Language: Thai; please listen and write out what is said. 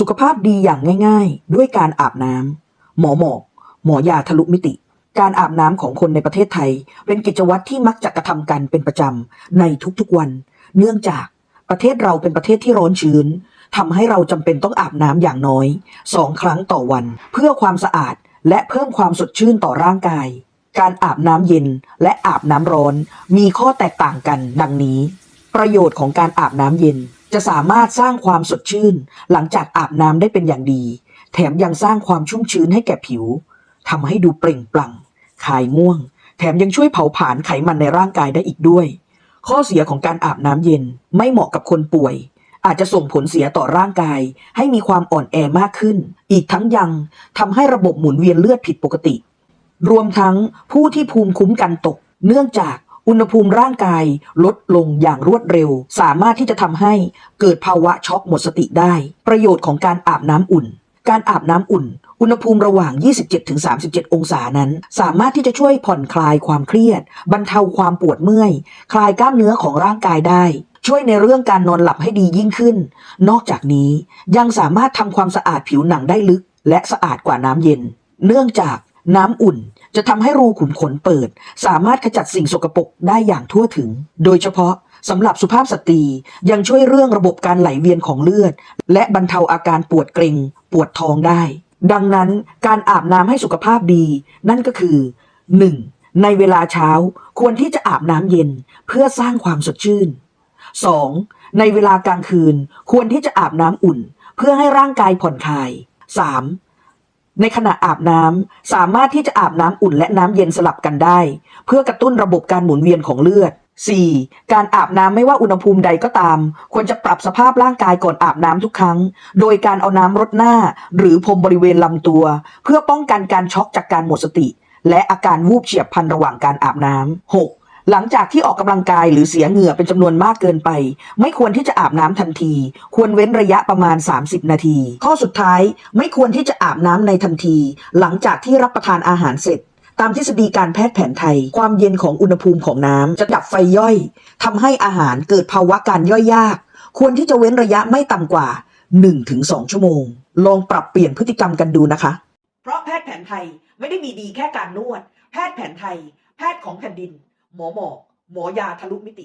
สุขภาพดีอย่างง่าย ๆ ด้วยการอาบน้ำหมอหมอกหมอยาทะลุมิติ การอาบน้ำของคนในประเทศไทย เป็นกิจวัตรที่มักจะกระทำกันเป็นประจำในทุกๆวัน เนื่องจากประเทศเราเป็นประเทศที่ร้อนชื้นทำให้เราจำเป็นต้องอาบน้ำอย่างน้อยสองครั้งต่อวัน เพื่อความสะอาดและเพิ่มความสดชื่นต่อร่างกาย การอาบน้ำเย็นและอาบน้ำร้อนมีข้อแตกต่างกันดังนี้ ประโยชน์ของการอาบน้ำเย็น จะสามารถสร้างความสดชื่น หลังจากอาบน้ำได้เป็นอย่างดี แถมยังสร้างความชุ่มชื้นให้แก่ผิวทำให้ดูเปล่งปลั่งคลายง่วง แถมยังช่วยเผาผลาญไขมันในร่างกายได้อีกด้วย ข้อเสียของการอาบน้ำเย็นไม่เหมาะกับคนป่วย อาจจะส่งผลเสียต่อร่างกาย ให้มีความอ่อนแอมากขึ้น อีกทั้งยังทำให้ระบบหมุนเวียนเลือดผิดปกติ รวมทั้งผู้ที่ภูมิคุ้มกันตก เนื่องจาก อุณหภูมิร่างกายลดลงอย่างรวดเร็ว สามารถที่จะทำให้เกิดภาวะช็อกหมดสติได้ ประโยชน์ของการอาบน้ำอุ่น การอาบน้ำอุ่น อุณหภูมิระหว่าง 27-37 องศานั้น สามารถที่จะช่วยผ่อนคลายความเครียด บรรเทาความปวดเมื่อย คลายกล้ามเนื้อของร่างกายได้ ช่วยในเรื่องการนอนหลับให้ดียิ่งขึ้น นอกจากนี้ยังสามารถทำความสะอาดผิวหนังได้ลึก และสะอาดกว่าน้ำเย็น เนื่องจากน้ำอุ่น จะทำให้รูขุมขนเปิด สามารถขจัดสิ่งสกปรกได้อย่างทั่วถึง โดยเฉพาะสำหรับสุภาพสตรียังช่วยเรื่องระบบการไหลเวียนของเลือด และบรรเทาอาการปวดเกร็ง ปวดท้องได้ ดังนั้นการอาบน้ำให้สุขภาพดี นั่นก็คือ 1. ในเวลาเช้าควรที่จะอาบน้ำเย็นเพื่อสร้างความสดชื่น 2. ในเวลากลางคืนควรที่จะอาบน้ำอุ่น เพื่อให้ร่างกายผ่อนคลาย 3. ในขณะอาบน้ำสามารถที่จะอาบน้ำอุ่นและน้ำเย็นสลับกันได้ เพื่อกระตุ้นระบบการหมุนเวียนของเลือด 4. การอาบน้ำไม่ว่าอุณหภูมิใดก็ตาม ควรจะปรับสภาพร่างกายก่อนอาบน้ำทุกครั้ง โดยการเอาน้ำรดหน้า หรือพรมบริเวณลำตัว เพื่อป้องกันการช็อกจากการหมดสติ และอาการวูบเฉียบพลันระหว่างการอาบน้ำ 6. หลังจากที่ออกกำลังกายหรือเสียเหงื่อเป็นจำนวนมากเกินไป ไม่ควรที่จะอาบน้ำทันที ควรเว้นระยะประมาณ 30 นาที ข้อสุดท้ายไม่ควรที่จะอาบน้ำในทันที หลังจากที่รับประทานอาหารเสร็จตามทฤษฎีการแพทย์แผนไทย ความเย็นของอุณหภูมิของน้ำจะดับไฟย่อยทำให้อาหารเกิดภาวะการย่อยยาก ควรที่จะเว้นระยะไม่ต่ำกว่า 1-2 ชั่วโมง ลองปรับเปลี่ยนพฤติกรรมกันดูนะคะ เพราะแพทย์แผนไทยไม่ได้มีดีแค่การนวด แพทย์แผนไทย แพทย์ของแผ่นดิน หมอหมอหมอยาทะลุมิติ